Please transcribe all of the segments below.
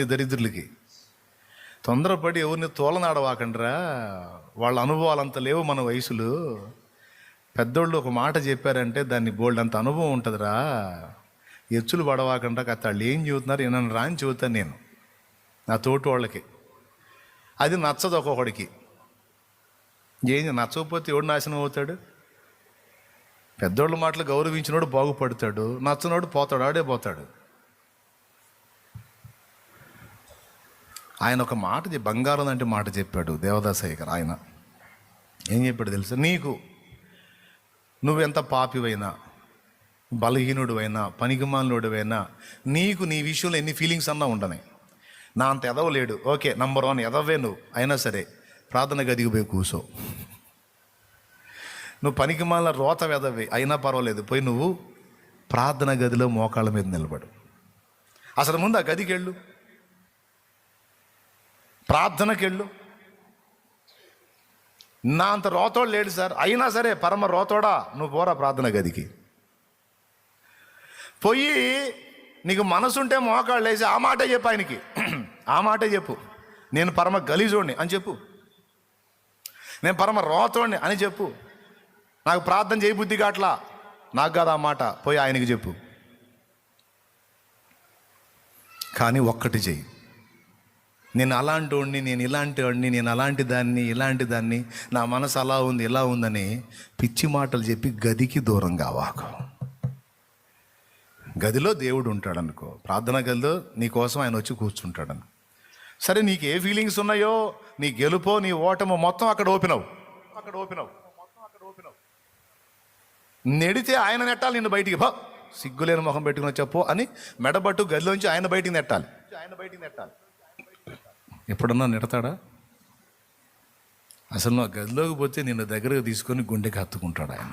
నీ దరిద్రులకి. తొందరపడి ఎవరిని తోలనాడవాకండ్రా? వాళ్ళ అనుభవాలు అంత లేవు మన వయసులు. పెద్దోళ్ళు ఒక మాట చెప్పారంటే దాన్ని బోల్డ్ అంత అనుభవం ఉంటుందిరా. ఎచ్చులు పడవాకుండా కథ వాళ్ళు ఏం చెబుతున్నారు? నన్ను రాని చెబుతాను నేను. నా తోటి వాళ్ళకి. అది నచ్చదు ఒక్కొక్కడికి. ఏం నచ్చకపోతే ఎవడు నాశనం అవుతాడు? పెద్దోళ్ళ మాటలు గౌరవించినోడు బాగుపడతాడు. నచ్చనోడు పోతాడు. ఆడే పోతాడు. ఆయన ఒక మాట బంగారం లాంటి మాట చెప్పాడు దేవదాసయ్య గారు ఆయన. ఏం చెప్పాడు తెలుసు? నీకు నువ్వెంత పాపివైనా బలహీనుడువైనా పనికిమాలినుడివైనా నీకు నీ విషయంలో ఎన్ని ఫీలింగ్స్ అన్నా ఉండని. నా అంత ఎదవలేడు ఓకే నంబర్ వన్ ఎదవే నువ్వు. అయినా సరే ప్రార్థన గదికి పోయి కూసో. నువ్వు పనికిమాల రోత వెదవి. అయినా పర్వాలేదు పోయి నువ్వు ప్రార్థన గదిలో మోకాళ్ళ మీద నిలబడు. అసలు ముందు ఆ గదికి వెళ్ళు ప్రార్థనకి వెళ్ళు నా అంత రోతోడు లేడు సార్. అయినా సరే పరమ రోతోడా నువ్వు పోరా ప్రార్థన గదికి. పోయి నీకు మనసుంటే మోకాళ్ళు వేసి ఆ మాటే చెప్పు ఆయనకి. ఆ మాటే చెప్పు. నేను పరమ గలీజోడిని అని చెప్పు. నేను పరమ రోతోడిని అని చెప్పు. నాకు ప్రార్థన చేయబుద్ధి కాట్లా? నాకు కాదు ఆ మాట. పోయి ఆయనకి చెప్పు. కానీ ఒక్కటి చెయ్యి. నేను అలాంటి వాడిని నేను ఇలాంటి వాడిని నేను అలాంటి దాన్ని ఇలాంటి దాన్ని నా మనసు అలా ఉంది ఇలా ఉందని పిచ్చి మాటలు చెప్పి గదికి దూరం కావాకు గదిలో దేవుడు ఉంటాడు అనుకో ప్రార్థన గదిలో నీకోసం ఆయన వచ్చి కూర్చుంటాడని. సరే నీకు ఏ ఫీలింగ్స్ ఉన్నాయో నీ గెలుపో నీ ఓటమో మొత్తం అక్కడ ఓపెన్ అవు అక్కడ ఓపెన్ అవు నెడితే ఆయన నెట్టాలి నిన్ను బయటికి. బా సిగ్గులేని ముఖం పెట్టుకుని చెప్పు అని మెడబట్టు గదిలోంచి ఆయన బయటికి నెట్టాలి ఆయన బయటికి నెట్టాలి. ఎప్పుడన్నా నిడతాడా? అసలు నువ్వు ఆ గదిలోకి పోతే నిన్ను దగ్గరకు తీసుకొని గుండెకి హత్తుకుంటాడు ఆయన.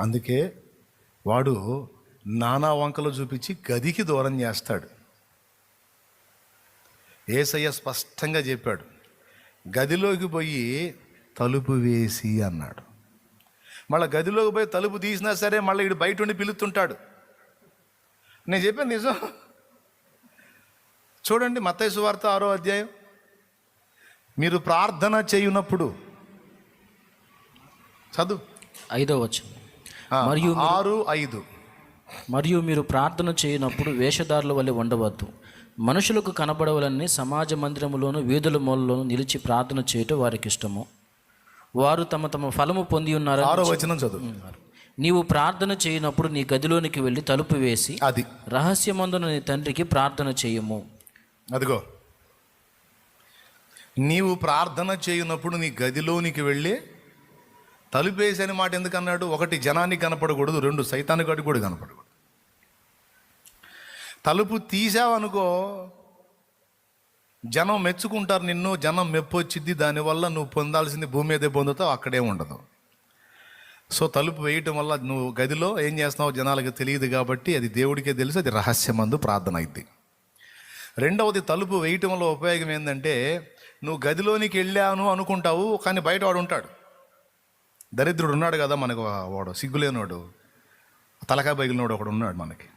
అందుకే వాడు నానా వంకలు చూపించి గదికి దూరం చేస్తాడు. ఏసయ్య స్పష్టంగా చెప్పాడు గదిలోకి పోయి తలుపు వేసి అన్నాడు. మళ్ళీ గదిలోకి పోయి తలుపు తీసినా సరే మళ్ళీ ఇడు బయట ఉండి పిలుతుంటాడు నేను చెప్పాను నిజం? చూడండి మత్తయి వార్త ఆరో అధ్యాయం. మీరు ప్రార్థన చేయునప్పుడు చదువు. ఐదో వచనం. ఆ, మరియు ఆరు ఐదు. మరియు మీరు ప్రార్థన చేయనప్పుడు వేషధారుల వలె ఉండవద్దు. మనుషులకు కనబడవలని సమాజ మందిరములోను వీధుల మూలలోను నిలిచి ప్రార్థన చేయటం వారికి ఇష్టము వారు తమ తమ ఫలము పొంది ఉన్నారని ఆరో వచనం చదువు. నీవు ప్రార్థన చేయనప్పుడు నీ గదిలోనికి వెళ్ళి తలుపు వేసి అది. రహస్యమందున నీ తండ్రికి ప్రార్థన చేయము. అదిగో. నీవు ప్రార్థన చేయునప్పుడు నీ గదిలోనికి వెళ్ళి తలుపేసి అనే మాట ఎందుకు అన్నాడు ఒకటి జనానికి కనపడకూడదు రెండు సైతానికి కూడా కనపడకూడదు. తలుపు తీసావనుకో జనం మెచ్చుకుంటారు నిన్ను జనం మెప్పు వచ్చింది దానివల్ల నువ్వు పొందాల్సింది భూమి మీదే పొందుతావు అక్కడే ఉండదు. సో తలుపు వేయటం వల్ల నువ్వు గదిలో ఏం చేస్తున్నావు జనాలకు తెలియదు కాబట్టి అది దేవుడికే తెలుసు అది రహస్యమందు ప్రార్థన అయింది. రెండవది తలుపు వేయటం వల్ల ఉపయోగం ఏంటంటే నువ్వు గదిలోనికి వెళ్ళాను అనుకుంటావు కానీ బయట వాడు ఉంటాడు. దరిద్రుడు ఉన్నాడు కదా మనకు వాడు సిగ్గులేనోడు. తలకాయ పగిలినోడు ఒకడు ఉన్నాడు మనకి.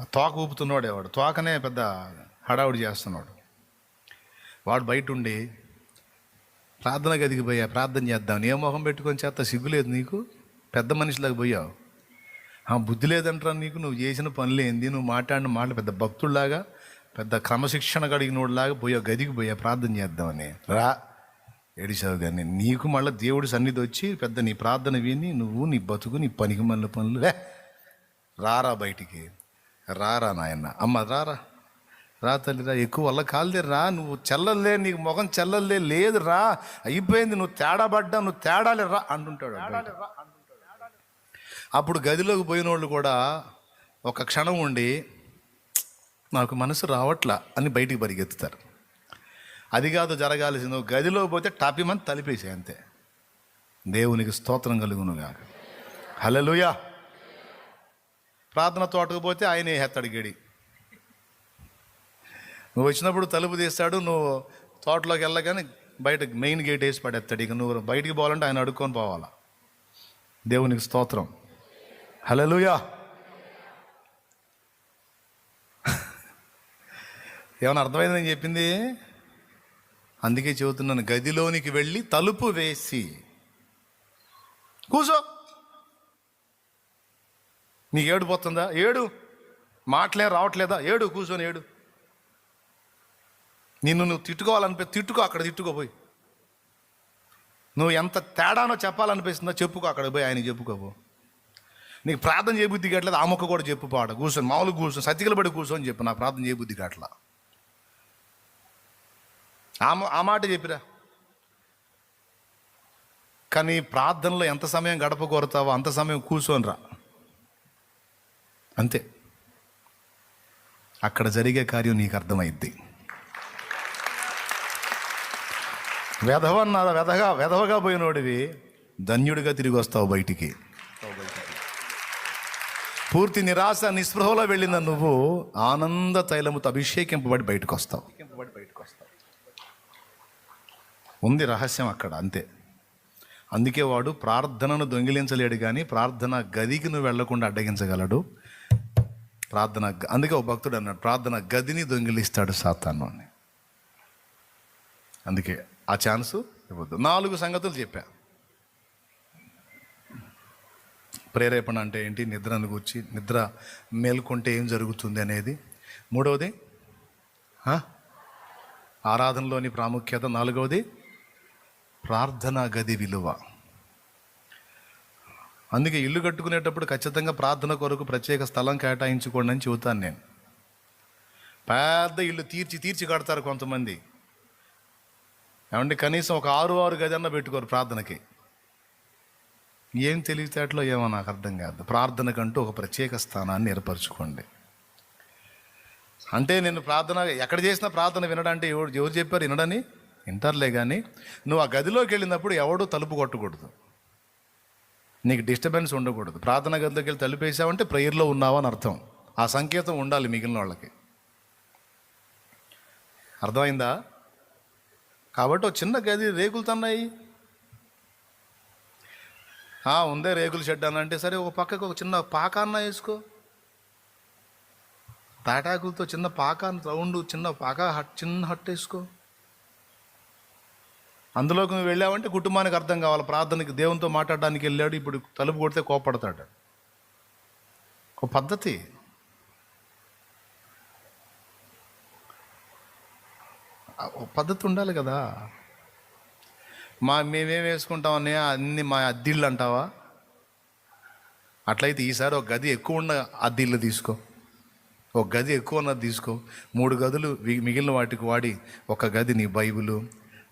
ఆ తోక ఊపుతున్నాడేవాడు తోకనే పెద్ద హడావుడి చేస్తున్నాడు. వాడు బయట ఉండి ప్రార్థన గదికి పోయా ప్రార్థన చేద్దాం ఏ మొహం పెట్టుకొని చేస్తా సిగ్గులేదు నీకు? పెద్ద మనిషిలాగా పోయావు. ఆ బుద్ధి లేదంటారా నీకు నువ్వు చేసిన పనులు ఏంది? నువ్వు మాట్లాడిన మాటలు పెద్ద భక్తుల్లాగా పెద్ద క్రమశిక్షణ కలిగినోడులాగా పోయా గదికి పోయా ప్రార్థన చేద్దామని. రా ఏడిసావు కానీ నీకు మళ్ళీ దేవుడి సన్నిధి వచ్చి పెద్ద నీ ప్రార్థన విని నువ్వు నీ బతుకు నీ పనికి మళ్ళీ పనులు రారా బయటికి. రారా నాయన్న అమ్మ రారా. రా తల్లిరా ఎక్కువ వల్ల కాలుదే రా నువ్వు చెల్లలే నీకు ముఖం చెల్లలే లేదు రా అయిపోయింది నువ్వు తేడా పడ్డా నువ్వు తేడాలే రా అంటుంటాడు అప్పుడు గదిలోకి పోయిన వాళ్ళు కూడా ఒక క్షణం ఉండి నాకు మనసు రావట్లా అని బయటికి పరిగెత్తుతారు. అది కాదు జరగాల్సింది నువ్వు గదిలోకి పోతే టాపిమని తలిపేసే అంతే. దేవునికి స్తోత్రం కలుగునుగా హలలుయా ప్రార్థన తోటకు పోతే ఆయనే హెత్తడి గడి. నువ్వు వచ్చినప్పుడు తలుపు తీస్తాడు నువ్వు తోటలోకి వెళ్ళగానే బయట మెయిన్ గేట్ వేసి పడేస్తాడు. ఇక నువ్వు బయటికి పోవాలంటే ఆయన అడుక్కొని పోవాలా? దేవునికి స్తోత్రం. హలోయా ఏమైనా అర్థమైందని చెప్పింది? అందుకే చెబుతున్నాను గదిలోనికి వెళ్ళి తలుపు వేసి కూసో నీకు ఏడు పోతుందా ఏడు. మాటలే రావట్లేదా? ఏడు కూర్చొని ఏడు. నిన్ను నువ్వు తిట్టుకోవాలనిపి తిట్టుకో అక్కడ తిట్టుకోపోయి నువ్వు ఎంత తేడానో చెప్పాలనిపిస్తుందో చెప్పుకో అక్కడ పోయి ఆయన చెప్పుకోపో నీకు ప్రార్థన చేయబుద్ధి కావట్లేదు ఆ మొక్క కూడా చెప్పు పాడ. కూర్చొని మామూలు కూర్చొని సతికలు పడి కూర్చొని చెప్పు నా ప్రార్థన చేయబుద్ధి కావట్లా. ఆ ఆ మాట చెప్పిరా. కానీ ప్రార్థనలో ఎంత సమయం గడప కోరుతావో అంత సమయం కూర్చొని రా. అంతే. అక్కడ జరిగే కార్యం నీకు అర్థమైద్ది. వెధవన్న వెధగా వెధవగా పోయినోడివి. ధన్యుడిగా తిరిగి వస్తావు బయటికి. పూర్తి నిరాశ నిస్పృహలో వెళ్ళిన నువ్వు ఆనంద తైలముతో అభిషేకింపబడి బయటకు వస్తావు ఉంది రహస్యం అక్కడ అంతే. అందుకే వాడు ప్రార్థనను దొంగిలించలేడు కానీ ప్రార్థన గదికి నువ్వు వెళ్ళకుండా అడ్డగించగలడు. ప్రార్థన అందుకే ఒక భక్తుడు అన్నాడు ప్రార్థన గదిని దొంగిలిస్తాడు సాతాను అని. అందుకే ఆ ఛాన్సు ఇవ్వద్దు. నాలుగు సంగతులు చెప్పా. ప్రేరేపణ అంటే ఏంటి? నిద్రను గుర్చి నిద్ర మేల్కొంటే ఏం జరుగుతుంది అనేది. మూడవది ఆరాధనలోని ప్రాముఖ్యత. నాలుగవది ప్రార్థనా గది విలువ. అందుకే ఇల్లు కట్టుకునేటప్పుడు ఖచ్చితంగా ప్రార్థన కొరకు ప్రత్యేక స్థలం కేటాయించుకోండి అని చెబుతాను నేను. పెద్ద ఇల్లు తీర్చి తీర్చి కడతారు కొంతమంది. ఏమంటే కనీసం ఒక ఆరు ఆరు గది పెట్టుకోరు ప్రార్థనకి. ఏం తెలివితేటలో ఏమో నాకు అర్థం కాదు. ప్రార్థనకంటూ ఒక ప్రత్యేక స్థానాన్ని ఏర్పరచుకోండి. అంటే నేను ప్రార్థన ఎక్కడ చేసినా ప్రార్థన వినడంటే ఎవరు ఎవరు చెప్పారు వినడని? వింటారులే కానీ నువ్వు ఆ గదిలోకి వెళ్ళినప్పుడు ఎవడూ తలుపు కొట్టకూడదు. నీకు డిస్టర్బెన్స్ ఉండకూడదు. ప్రార్థన గదిలోకి వెళ్ళి తలుపు వేసావంటే ప్రేయర్లో ఉన్నావా అని అర్థం. ఆ సంకేతం ఉండాలి మిగిలిన వాళ్ళకి. అర్థమైందా? కాబట్టి ఒక చిన్న గది రేకులు తన్నాయి. ఉందే రేకుల షెడ్ అని అంటే సరే ఒక పక్కకు ఒక చిన్న పాక అన్న వేసుకో. తాటాకులతో చిన్న పాక రౌండ్ చిన్న పాక హట్ చిన్న హట్ వేసుకో. అందులోకి నువ్వు వెళ్ళావంటే కుటుంబానికి అర్థం కావాలి. ప్రార్థనకి దేవునితో మాట్లాడడానికి వెళ్ళాడు ఇప్పుడు తలుపు కొడితే కోపడతాడు. ఒక పద్ధతి ఆ, ఒక పద్ధతి ఉండాలి కదా. మా మేమేం వేసుకుంటామని అన్ని మా అద్దిళ్ళు అంటావా? అట్లయితే ఈసారి ఒక గది ఎక్కువ ఉన్న అద్దిళ్ళు తీసుకో. ఒక గది ఎక్కువ ఉన్నది తీసుకో. మూడు గదులు మిగిలిన వాటికి వాడి ఒక గది నీ బైబిలు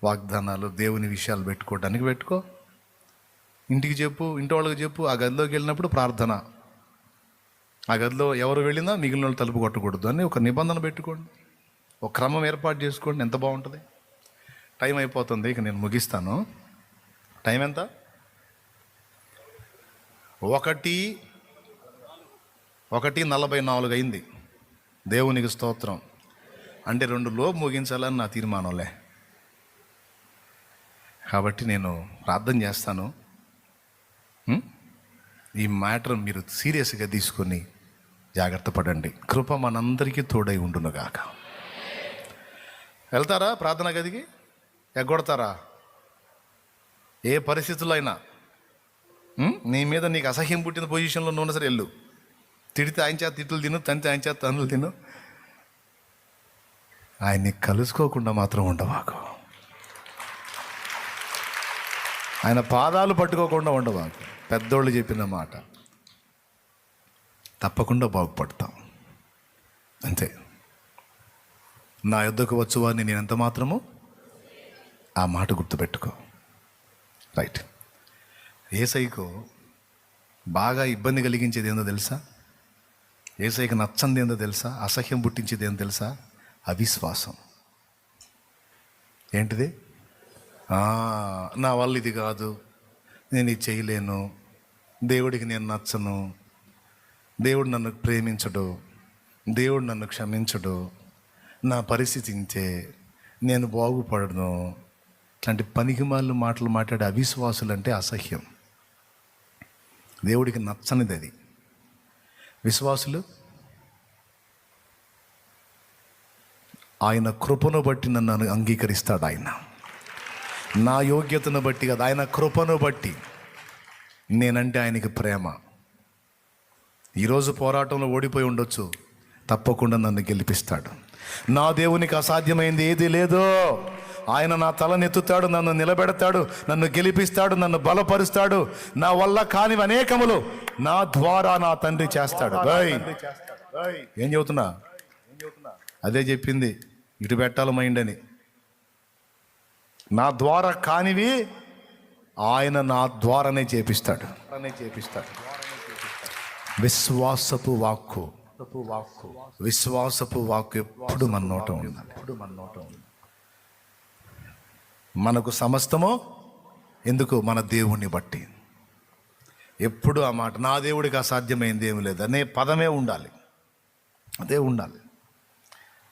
వాగ్దానాలు దేవుని విషయాలు పెట్టుకోవడానికి పెట్టుకో. ఇంటికి చెప్పు ఇంటి వాళ్ళకి చెప్పు ఆ గదిలోకి వెళ్ళినప్పుడు ప్రార్థన. ఆ గదిలో ఎవరు వెళ్ళినా మిగిలిన వాళ్ళు తలుపు కొట్టకూడదు అని ఒక నిబంధన పెట్టుకోండి. ఒక క్రమం ఏర్పాటు చేసుకోండి ఎంత బాగుంటుంది? టైం అయిపోతుంది ఇక నేను ముగిస్తాను. టైం ఎంత? ఒకటి ఒకటి నలభై నాలుగు అయింది. దేవునికి స్తోత్రం. అంటే రెండు లోపు ముగించాలని నా తీర్మానంలే. కాబట్టి నేను ప్రార్థన చేస్తాను. ఈ మ్యాటర్ మీరు సీరియస్గా తీసుకొని జాగ్రత్త పడండి. కృప మనందరికీ తోడై ఉండునుగాక. వెళ్తారా ప్రార్థన గదికి? ఎగ్గొడతారా? ఏ పరిస్థితుల్లో అయినా నీ మీద నీకు అసహ్యం పుట్టిన పొజిషన్లో ఉన్న సరే వెళ్ళు. తిడితే ఆయన చేత తిట్లు తిను తంతే ఆయన చేత తనులు తిను. ఆయన్ని కలుసుకోకుండా మాత్రం ఉండవాకు. ఆయన పాదాలు పట్టుకోకుండా ఉండవాకు. పెద్దోళ్ళు చెప్పిన మాట. తప్పకుండా బాగుపడతాం. అంతే. నా యుద్ధకు వచ్చేవారిని నేను ఎంత మాత్రము ఆ మాట గుర్తుపెట్టుకో. రైట్ ఏసైకు బాగా ఇబ్బంది కలిగించేది ఏందో తెలుసా? ఏసైకి నచ్చంది ఏందో తెలుసా? అసహ్యం పుట్టించేది ఏందో తెలుసా? అవిశ్వాసం. ఏంటిది? నా వల్ల ఇది కాదు. నేను ఇది చేయలేను. దేవుడికి నేను నచ్చను. దేవుడు నన్ను ప్రేమించడు. దేవుడు నన్ను క్షమించడు. నా పరిస్థితి ఇంతే. నేను బాగుపడను. ఇట్లాంటి పనికిమాలు మాటలు మాట్లాడే అవిశ్వాసులు అంటే అసహ్యం. దేవుడికి నచ్చనిది అది. విశ్వాసులు ఆయన కృపను బట్టి నన్ను అంగీకరిస్తాడు ఆయన. నా యోగ్యతను బట్టి కదా ఆయన కృపను బట్టి. నేనంటే ఆయనకి ప్రేమ. ఈరోజు పోరాటంలో ఓడిపోయి ఉండొచ్చు. తప్పకుండా నన్ను గెలిపిస్తాడు. నా దేవునికి అసాధ్యమైంది ఏది లేదో. ఆయన నా తలనెత్తుతాడు నన్ను నిలబెడతాడు నన్ను గెలిపిస్తాడు నన్ను బలపరుస్తాడు. నా వల్ల కానివి అనేకములు నా ద్వారా నా తండ్రి చేస్తాడు. ఏం చెబుతున్నా? అదే చెప్పింది. ఇటు పెట్టాలి మైండ్ అని. నా ద్వారా కానివి ఆయన నా ద్వారానే చేపిస్తాడు. చేపిస్తాడు. విశ్వాసపు వాక్కు. వాక్కు. విశ్వాసపు వాక్కు ఎప్పుడు మన నోట ఉండాలి. ఎప్పుడు మన నోట ఉండాలి. మనకు సమస్తము ఎందుకు? మన దేవుణ్ణి బట్టి. ఎప్పుడు ఆ మాట నా దేవుడికి అసాధ్యమైంది ఏమి లేదు? అనే పదమే ఉండాలి. అదే ఉండాలి.